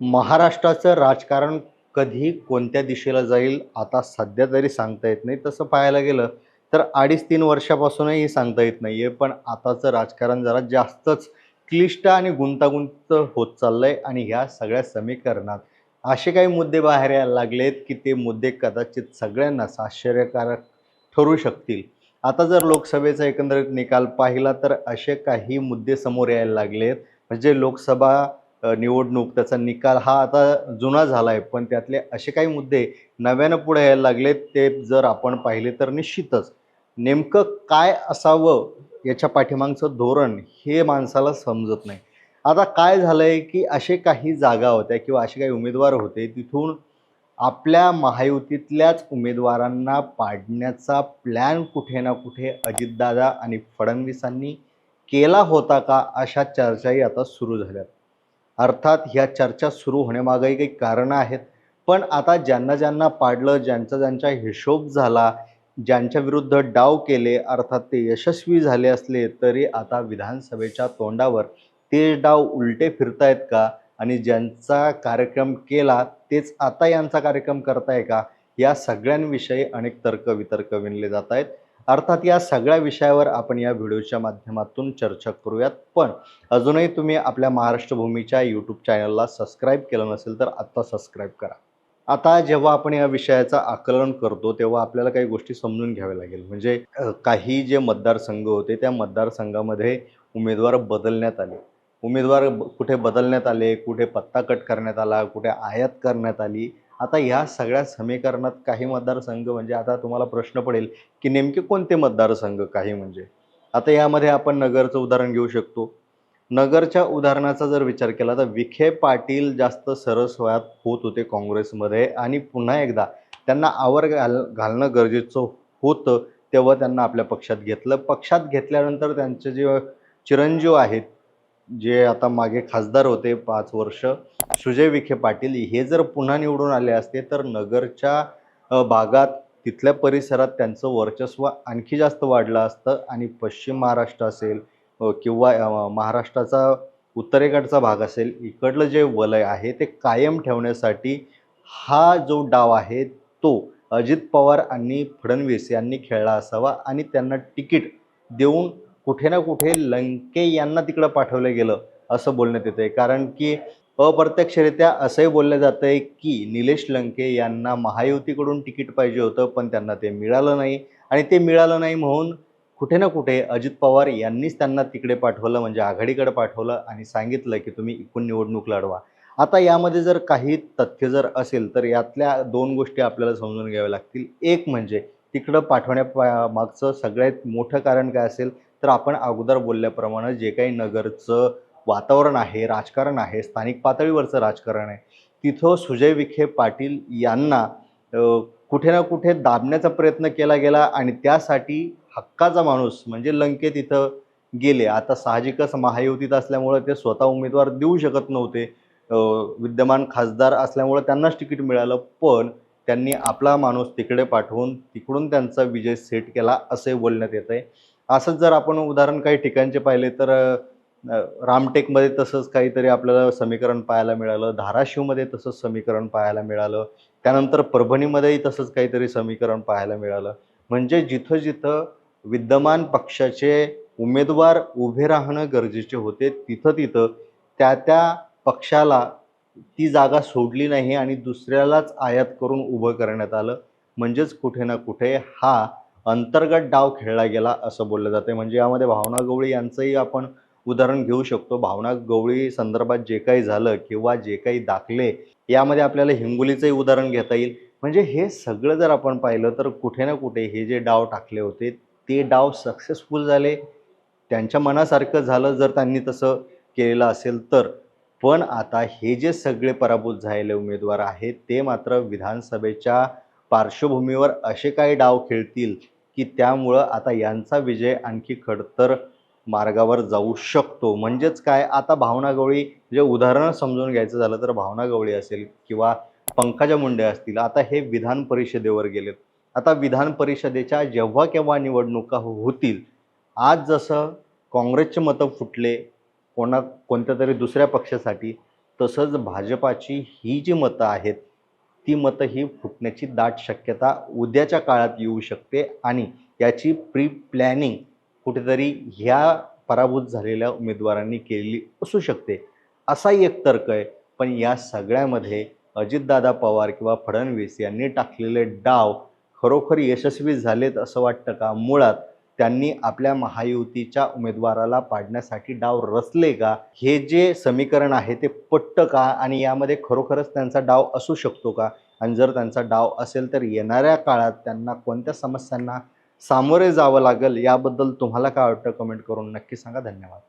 महाराष्ट्राचं राजकारण कधी कोणत्या दिशेला जाईल आता सध्या तरी सांगता येत नाही. तसं पाहायला गेलं तर अडीच तीन वर्षापासूनही सांगता येत नाही आहे पण आताचं राजकारण जरा जास्तच क्लिष्ट आणि गुंतागुंत होत चाललं आहे आणि ह्या सगळ्या समीकरणात. असे काही मुद्दे बाहेर यायला लागलेत की ते मुद्दे कदाचित सगळ्यांनाच आश्चर्यकारक ठरू शकतील. आता जर लोकसभेचा एकंदरीत निकाल पाहिला तर असे काही मुद्दे समोर यायला लागलेत. म्हणजे लोकसभा निवडणूक त्याचा निकाल हा आता जुना झाला आहे पण त्यातले असे काही मुद्दे नव्यानं पुढे यायला लागलेत ते जर आपण पाहिले तर निश्चितच. नेमकं काय असावं याच्या पाठीमागचं धोरण हे माणसाला समजत नाही. आता काय झालं आहे की असे काही जागा होत्या किंवा असे काही उमेदवार होते तिथून आपल्या महायुतीतल्याच उमेदवारांना पाडण्याचा प्लॅन कुठे ना कुठे अजितदादा आणि फडणवीसांनी केला होता का अशा चर्चाही आता सुरू झाल्यात. अर्थात ह्या चर्चा सुरू होण्यामागे काही कारणं आहेत. पण आता ज्यांना ज्यांना पाडलं ज्यांचा ज्यांचा हिशोब झाला ज्यांच्या विरुद्ध डाव केले अर्थात ते यशस्वी झाले असले तरी आता विधानसभेच्या तोंडावर ते डाव उलटे फिरतायत का? आणि ज्यांचा कार्यक्रम केला तेच आता यांचा कार्यक्रम करताय का? या सगळ्यांविषयी अनेक तर्क वितर्क विणले जात आहेत अर्थात या सगळ्या विषयावर आपण या व्हिडिओच्या माध्यमातून चर्चा करूयात. पण अजूनही तुम्ही आपल्या महाराष्ट्र भूमीच्या यूट्यूब चॅनलला सबस्क्राईब केलं नसेल तर आत्ता सबस्क्राईब करा. आता जेव्हा आपण या विषयाचं आकलन करतो तेव्हा आपल्याला काही गोष्टी समजून घ्याव्या लागेल. म्हणजे काही जे मतदारसंघ होते त्या मतदारसंघामध्ये उमेदवार बदलण्यात आले. उमेदवार ब- कुठे बदलण्यात आले कुठे पत्ता कट करण्यात आला कुठे आयात करण्यात आली आता ह्या सगळ्या समीकरणात काही मतदारसंघ म्हणजे आता तुम्हाला प्रश्न पडेल की नेमके कोणते मतदारसंघ काही म्हणजे? आता यामध्ये आपण नगरचं उदाहरण घेऊ शकतो. नगरच्या उदाहरणाचा जर विचार केला तर विखे पाटील जास्त सरसवयात होत होते काँग्रेसमध्ये आणि पुन्हा एकदा त्यांना आवर घाल घालणं गरजेचं होतं तेव्हा त्यांना आपल्या पक्षात घेतलं. पक्षात घेतल्यानंतर त्यांचे जे चिरंजीव आहेत जे आता मागे खासदार होते पाच वर्ष सुजय विखे पाटील हे जर पुन्हा निवडून आले असते तर नगरच्या भागात तिथल्या परिसरात त्यांचं वर्चस्व आणखी जास्त वाढलं असतं आणि पश्चिम महाराष्ट्र असेल किंवा महाराष्ट्राचा उत्तरेकडचा भाग असेल इकडलं जे वलय आहे ते कायम ठेवण्यासाठी हा जो डाव आहे तो अजित पवार आणि फडणवीस यांनी खेळला असावा आणि त्यांना तिकीट देऊन कुठे ना कुठे लंके यांना तिकडं पाठवलं गेलं असं बोलण्यात येतं आहे कारण की अप्रत्यक्षरित्या असंही बोललं जातं आहे की निलेश लंके यांना महायुतीकडून तिकीट पाहिजे होतं पण त्यांना ते मिळालं नाही. आणि ते मिळालं नाही म्हणून कुठे ना कुठे अजित पवार यांनीच त्यांना तिकडे पाठवलं म्हणजे आघाडीकडे पाठवलं आणि सांगितलं की तुम्ही इकून निवडणूक लढवा. आता यामध्ये जर काही तथ्य जर असेल तर यातल्या दोन गोष्टी आपल्याला समजून घ्याव्या लागतील. एक म्हणजे तिकडं पाठवण्या पा- मागचं सगळ्यात मोठं कारण काय असेल तर आपण अगोदर बोलल्याप्रमाणे जे काही नगरचं वातावरण आहे राजकारण आहे स्थानिक पातळीवरचं राजकारण आहे. तिथं सुजय विखे पाटील यांना कुठे ना कुठे दाबण्याचा प्रयत्न केला गेला आणि त्यासाठी हक्काचा माणूस म्हणजे लंके तिथं गेले. आता साहजिकच महायुतीत असल्यामुळं ते स्वतः उमेदवार देऊ शकत नव्हते. विद्यमान खासदार असल्यामुळं त्यांनाच तिकीट मिळालं पण त्यांनी आपला माणूस तिकडे पाठवून तिकडून त्यांचा विजय सेट केला असे बोलण्यात येत आहे असंच जर आपण उदाहरण काही ठिकाणचे पाहिले तर रामटेकमध्ये तसंच काहीतरी आपल्याला समीकरण पाहायला मिळालं धाराशिवमध्ये तसंच समीकरण पाहायला मिळालं त्यानंतर परभणीमध्येही तसंच काहीतरी समीकरण पाहायला मिळालं. म्हणजे जिथं जिथं विद्यमान पक्षाचे उमेदवार उभे राहणं गरजेचे होते तिथं तिथं त्या त्या पक्षाला ती जागा सोडली नाही आणि दुसऱ्यालाच आयात करून उभं करण्यात आलं. म्हणजेच कुठे ना कुठे हा अंतर्गत डाव खेळला गेला असं बोललं जाते म्हणजे यामध्ये भावना गवळी यांचंही आपण उदाहरण घेऊ शकतो. भावना गवळी संदर्भात जे काही झालं किंवा जे काही दाखले यामध्ये आपल्याला हिंगोलीचंही उदाहरण घेता येईल. म्हणजे हे सगळं जर आपण पाहिलं तर कुठे ना कुठे हे जे डाव टाकले होते ते डाव सक्सेसफुल झाले. त्यांच्या मनासारखं झालं जर त्यांनी तसं केलेलं असेल तर. पण आता हे जे सगळे पराभूत झालेले उमेदवार आहेत ते मात्र विधानसभेच्या पार्श्वभूमीवर असे काही डाव खेळतील की त्यामुळं आता यांचा विजय आणखी खडतर मार्गावर जाऊ शकतो. म्हणजेच काय? आता भावना गवळी जे उदाहरण समजून घ्यायचं झालं तर भावना गवळी असेल किंवा पंकजा मुंडे असतील. आता हे विधान परिषदेवर गेलेत. आता विधान परिषदेच्या जेव्हा केव्हा निवडणुका हो-, होतील आज जसं काँग्रेसचे मतं फुटले कोणा कोणत्या तरी दुसऱ्या पक्षासाठी तसंच भाजपाची ही जी मतं आहेत ती मतं ही फुटण्याची दाट शक्यता उद्याच्या काळात येऊ शकते आणि याची प्री प्लॅनिंग कुठेतरी ह्या पराभूत झालेल्या उमेदवारांनी केलेली असू शकते. असाही एक तर्क आहे पण या सगळ्यामध्ये अजितदादा पवार किंवा फडणवीस यांनी टाकलेले डाव खरोखर यशस्वी झालेत असं वाटतं का? मुळात त्यांनी आपल्या महायुतीच्या उमेदवाराला पाडण्यासाठी डाव रचले का? हे जे समीकरण आहे ते पट्ट का? आणि यामध्ये खरोखरच त्यांचा डाव असू शकतो का? आणि जर त्यांचा डाव असेल तर येणाऱ्या काळात त्यांना कोणत्या समस्यांना सामोरे जावं लागेल याबद्दल तुम्हाला काय वाटतं? कमेंट करून नक्की सांगा. धन्यवाद.